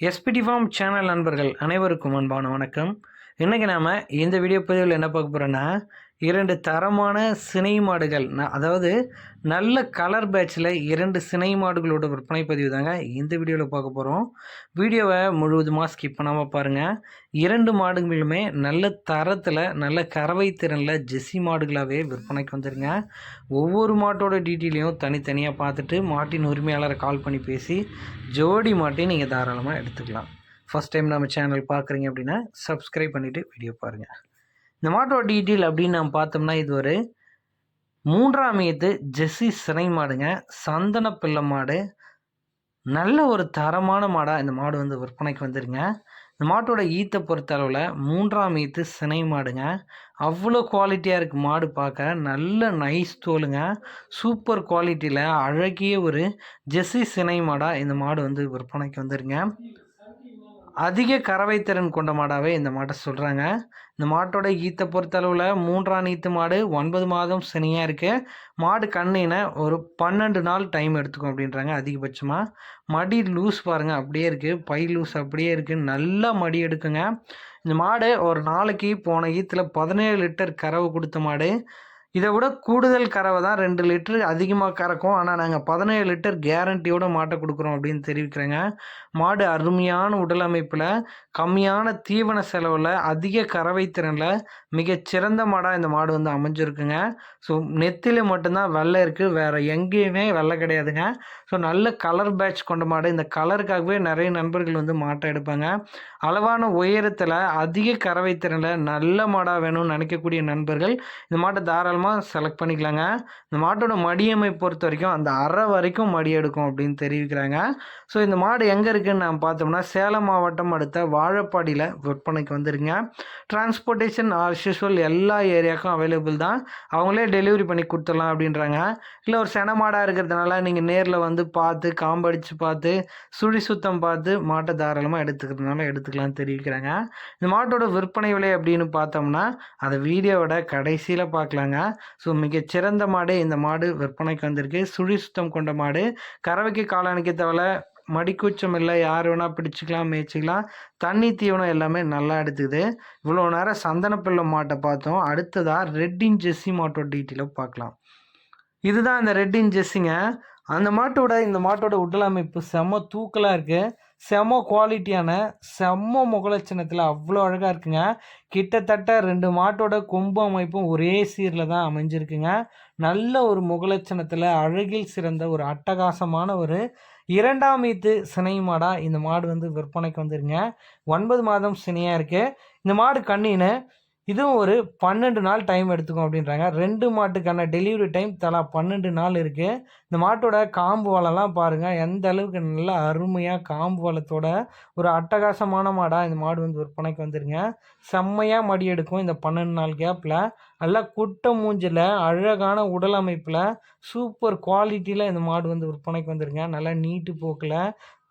SPD form channel நண்பர்கள் அனைவருக்கும் அன்பான வணக்கம். இன்றைக்கி நாம் இந்த வீடியோ பதிவில் என்ன பார்க்க போகிறோன்னா இரண்டு தரமான சினை மாடுகள் அதாவது நல்ல கலர் பேட்சில் இரண்டு சினை மாடுகளோட விற்பனை பதிவு தாங்க இந்த வீடியோவில் பார்க்க போகிறோம் வீடியோவை முழுவதுமாக ஸ்கிப் பண்ணாமல் பாருங்கள் இரண்டு மாடுகளுமே நல்ல தரத்தில் நல்ல கறவை திறனில் ஜெஸ்ஸி மாடுகளாகவே விற்பனைக்கு வந்துருங்க. ஒவ்வொரு மாட்டோட டீட்டெயிலையும் தனித்தனியாக பார்த்துட்டு மாட்டின் உரிமையாளரை கால் பண்ணி பேசி ஜோடி மாட்டையும் நீங்கள் தாராளமாக எடுத்துக்கலாம். ஃபஸ்ட் டைம் நம்ம சேனல் பார்க்குறீங்க அப்படின்னா சப்ஸ்கிரைப் பண்ணிவிட்டு வீடியோ பாருங்கள் இந்த மாட்டோட டீட்டெயில் அப்படின்னு நம்ம பார்த்தோம்னா இது ஒரு மூன்றாம் ஏத்து ஜெஸ்ஸி சினை மாடுங்க. சந்தன பிள்ளை மாடு. நல்ல ஒரு தரமான மாடாக இந்த மாடு வந்து விற்பனைக்கு வந்துருங்க. இந்த மாட்டோட ஈத்தை பொறுத்த அளவில் மூன்றாம் ஈத்து சினை மாடுங்க. அவ்வளோ குவாலிட்டியாக இருக்குது மாடு பார்க்க. நல்ல நைஸ் தோலுங்க. சூப்பர் குவாலிட்டியில் அழகிய ஒரு ஜெஸ்ஸி சினை மாடாக இந்த மாடு வந்து விற்பனைக்கு வந்துருங்க. அதிக கறவை திறன் கொண்ட மாடாகவே இந்த மாட்டை சொல்கிறாங்க இந்த மாட்டோட ஈத்தை பொறுத்தளவில் மூன்றாம் ஈத்து மாடு ஒன்பது மாதம் சனியாக இருக்குது மாடு கண்ணின ஒரு பன்னெண்டு நாள் டைம் எடுத்துக்கும் அப்படின்றாங்க அதிகபட்சமாக மடி லூஸ் பாருங்கள் அப்படியே இருக்குது பை லூஸ் அப்படியே இருக்குது நல்லா மடி எடுக்குங்க. இந்த மாடு ஒரு நாளைக்கு போன ஈத்தில் பதினேழு லிட்டர் கறவை கொடுத்த மாடு. இதை விட கூடுதல் கறவை தான் ரெண்டு லிட்டர் அதிகமாக கறக்கும். ஆனால் நாங்கள் பதினேழு லிட்டர் கேரண்டியோட மாட்டை கொடுக்குறோம் அப்படின்னு தெரிவிக்கிறேங்க. மாடு அருமையான உடல் அமைப்பில் கம்மியான தீவன செலவில் அதிக கறவை திறனில் மிகச்சிறந்த மாடாக இந்த மாடு வந்து அமைஞ்சிருக்குங்க. ஸோ நெத்தில மட்டும்தான் வெள்ளை இருக்குது வேறு எங்கேயுமே வெள்ளை கிடையாதுங்க. ஸோ நல்ல கலர் பேட்ச் கொண்ட மாடு. இந்த கலருக்காகவே நிறைய நண்பர்கள் வந்து மாட்டை எடுப்பாங்க. அளவான உயரத்தில் அதிக கறவை திறனில் நல்ல மாடாக வேணும்னு நினைக்கக்கூடிய நண்பர்கள் இந்த மாட்டை தாராளமாக செலக்ட் பண்ணிக்கலாங்க. இந்த மாட்டோட மடியமை பொறுத்த வரைக்கும் அந்த அரை வரைக்கும் மடி எடுக்கும் அப்படின்னு தெரிவிக்கிறாங்க. ஸோ இந்த மாடு எங்கே இருக்குன்னு நான் பார்த்தோம்னா சேலம் மாவட்டம் அடுத்த வாழப்பாடியில் விற்பனைக்கு வந்துருங்க. டிரான்ஸ்போர்ட்டேஷன் ஆஸ் யூஸ்வல் எல்லா ஏரியாவுக்கும் அவைலபிள் தான். அவங்களே டெலிவரி பண்ணி கொடுத்துடலாம் அப்படின்றாங்க. இல்லை ஒரு சென மாடாக இருக்கிறதுனால நீங்கள் நேரில் வந்து பார்த்து காம்படிச்சு பார்த்து சுழி சுத்தம் பார்த்து மாட்டை தாராளமாக எடுத்துக்கிறதுனால எடுத்துக்கலாம் தெரிவிக்கிறாங்க. இந்த மாட்டோட விற்பனை விலை அப்படின்னு பார்த்தோம்னா அதை வீடியோவோட கடைசியில் பார்க்கலாங்க. ஸோ மிகச்சிறந்த மாடு இந்த மாடு விற்பனைக்கு வந்திருக்கு. சுழி சுத்தம் கொண்ட மாடு. கறவைக்கு காலணிக்க தேவையில்ல. மடிக்கூச்சம் இல்லை. யார் வேணால் பிடிச்சிக்கலாம் மேய்ச்சிக்கலாம். தண்ணி தீவனம் எல்லாமே நல்லா எடுத்துக்குது. இவ்வளோ நேரம் சந்தனப்பிள்ளை மாட்டை பார்த்தோம். அடுத்ததாக ரெட்டின் ஜெஸ்ஸி மாட்டோட டீட்டெயிலாக பார்க்கலாம். இதுதான் அந்த ரெட்டின் ஜெஸ்ஸிங்க அந்த மாட்டோட இந்த மாட்டோட உடல் அமைப்பு செம்ம தூக்கலாக இருக்குது செம்ம குவாலிட்டியான செம்ம முகலட்சணத்தில் அவ்வளோ அழகாக இருக்குங்க. கிட்டத்தட்ட ரெண்டு மாட்டோட கொம்பு அமைப்பும் ஒரே சீரில் தான் அமைஞ்சிருக்குங்க. நல்ல ஒரு முகலட்சணத்தில் அழகில் சிறந்த ஒரு அட்டகாசமான ஒரு இரண்டாம் ஈத்து சினை மாடாக இந்த மாடு வந்து விற்பனைக்கு வந்துருங்க. ஒன்பது மாதம் சினையாக இருக்குது இந்த மாடு கண்ணின்னு இதுவும் ஒரு பன்னெண்டு நாள் டைம் எடுத்துக்கும் அப்படின்றாங்க. ரெண்டு மாட்டுக்கான டெலிவரி டைம் தலா பன்னெண்டு நாள் இருக்குது இந்த மாட்டோட காம்பு வளம்லாம் பாருங்கள் எந்த அளவுக்கு நல்ல அருமையாக காம்பு வளத்தோட ஒரு அட்டகாசமான மாடாக இந்த மாடு வந்து விற்பனைக்கு வந்துருங்க. செம்மையாக மடி எடுக்கும் இந்த பன்னெண்டு நாள் கேப்பில் நல்லா குட்ட மூஞ்சில் அழகான உடல் அமைப்பில் சூப்பர் குவாலிட்டியில் இந்த மாடு வந்து விற்பனைக்கு வந்துருங்க. நல்லா நீட்டு போக்கில்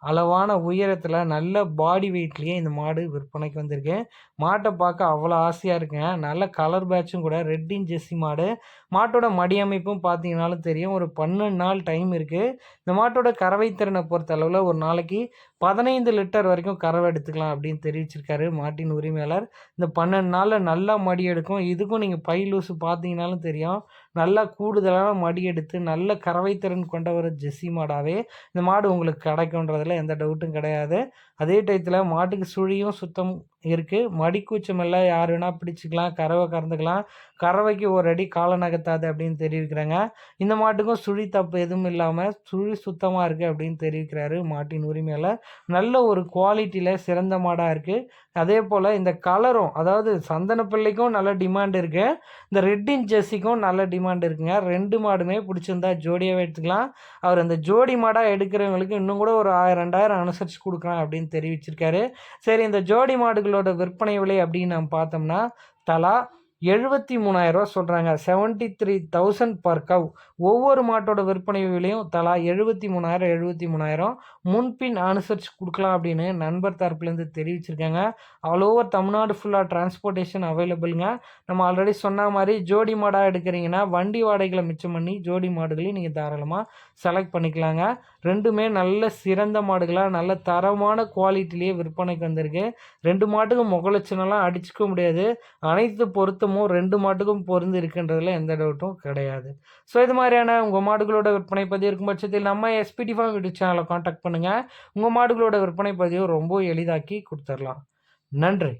அளவான உயரத்தில் நல்ல பாடி வெயிட்லேயே இந்த மாடு விற்பனைக்கு வந்திருக்கு. மாட்டை பார்க்க அவ்வளோ ஆசையாக இருக்குங்க. நல்ல கலர் பேட்சும் கூட ரெட்டின் ஜெர்சி மாடு. மாட்டோட மடி அமைப்பும் பார்த்தீங்கனாலும் தெரியும். ஒரு பன்னெண்டு நாள் டைம் இருக்குது இந்த மாட்டோட கறவை திறனை பொறுத்த அளவில் ஒரு நாளைக்கு பதினைந்து லிட்டர் வரைக்கும் கறவை எடுத்துக்கலாம் அப்படின்னு தெரிவிச்சிருக்காரு மாட்டின் உரிமையாளர். இந்த பன்னெண்டு நாளில் நல்லா மடி எடுக்கும். இதுக்கும் நீங்கள் பை லூஸு பார்த்தீங்கனாலும் தெரியும். நல்லா கூடுதலான மடி எடுத்து நல்ல கறவை திறன் கொண்ட ஒரு ஜெஸ்ஸி மாடாகவே இந்த மாடு உங்களுக்கு கிடைக்குன்றதில் எந்த டவுட்டும் கிடையாது. அதே டயத்தில் மாட்டுக்கு சுழியும் சுத்தம் இருக்குது மடிக்கூச்சம் எல்லாம் யார் வேணால் பிடிச்சிக்கலாம் கறவை கறந்துக்கலாம். கறவைக்கு ஒரு அடி காலை நகர்த்தாது அப்படின்னு தெரிவிக்கிறாங்க. இந்த மாட்டுக்கும் சுழி தப்பு எதுவும் இல்லாமல் சுழி சுத்தமாக இருக்குது அப்படின்னு தெரிவிக்கிறாரு மாட்டின் உரிமையில் நல்ல ஒரு குவாலிட்டியில் சிறந்த மாடாக இருக்குது அதே போல் இந்த கலரும் அதாவது சந்தன பிள்ளைக்கும் நல்ல டிமாண்ட் இருக்குது இந்த ரெட்டின் ஜெர்சிக்கும் நல்ல டிமாண்ட் இருக்குங்க. ரெண்டு மாடுமே பிடிச்சிருந்தா ஜோடியாகவே எடுத்துக்கலாம். அவர் அந்த ஜோடி மாடாக எடுக்கிறவங்களுக்கு இன்னும் கூட ஒரு ஆயிரம் ரெண்டாயிரம் அனுசரித்து கொடுக்கலாம் அப்படின்னு தெரிவிச்சிருக்காரு. சரி இந்த ஜோடி மாடுகளோட விற்பனை விலை அப்படின்னு நம்ம பார்த்தோம்னா தலா எழுபத்தி மூணாயிரரூவா சொல்கிறாங்க seventy three thousand per cow ஒவ்வொரு மாட்டோட விற்பனை விலையும் தலா எழுபத்தி மூணாயிரம் எழுபத்தி மூணாயிரம். முன்பின் அனுசரித்து கொடுக்கலாம் அப்படின்னு நண்பர் தரப்புலேருந்து தெரிவிச்சிருக்காங்க. ஆல் ஓவர் தமிழ்நாடு ஃபுல்லாக டிரான்ஸ்போர்ட்டேஷன் அவைலபிளுங்க நம்ம ஆல்ரெடி சொன்ன மாதிரி ஜோடி மாடாக எடுக்கிறீங்கன்னா வண்டி வாடகைகளை மிச்சம் பண்ணி ஜோடி மாடுகளையும் நீங்கள் தாராளமாக செலக்ட் பண்ணிக்கலாங்க. ரெண்டுமே நல்ல சிறந்த மாடுகளாக நல்ல தரமான குவாலிட்டிலேயே விற்பனைக்கு வந்திருக்கு. ரெண்டு மாட்டுக்கும் முகலட்சணம்லாம் அடிச்சுக்க முடியாது. அனைத்து பொருத்தமும் ரெண்டு மாட்டுக்கும் பொருந்து இருக்குன்றதுல எந்த டவுட்டும் கிடையாது. ஸோ இது மாதிரியான உங்கள் மாடுகளோட விற்பனை பதிவு இருக்கும் பட்சத்தில் நம்ம எஸ்பிடி ஃபார்ம் யூடியூப் சேனலை காண்டாக்ட் பண்ணுங்கள் உங்கள் மாடுகளோட விற்பனை பதிவு ரொம்ப எளிதாக்கி கொடுத்துடலாம் நன்றி.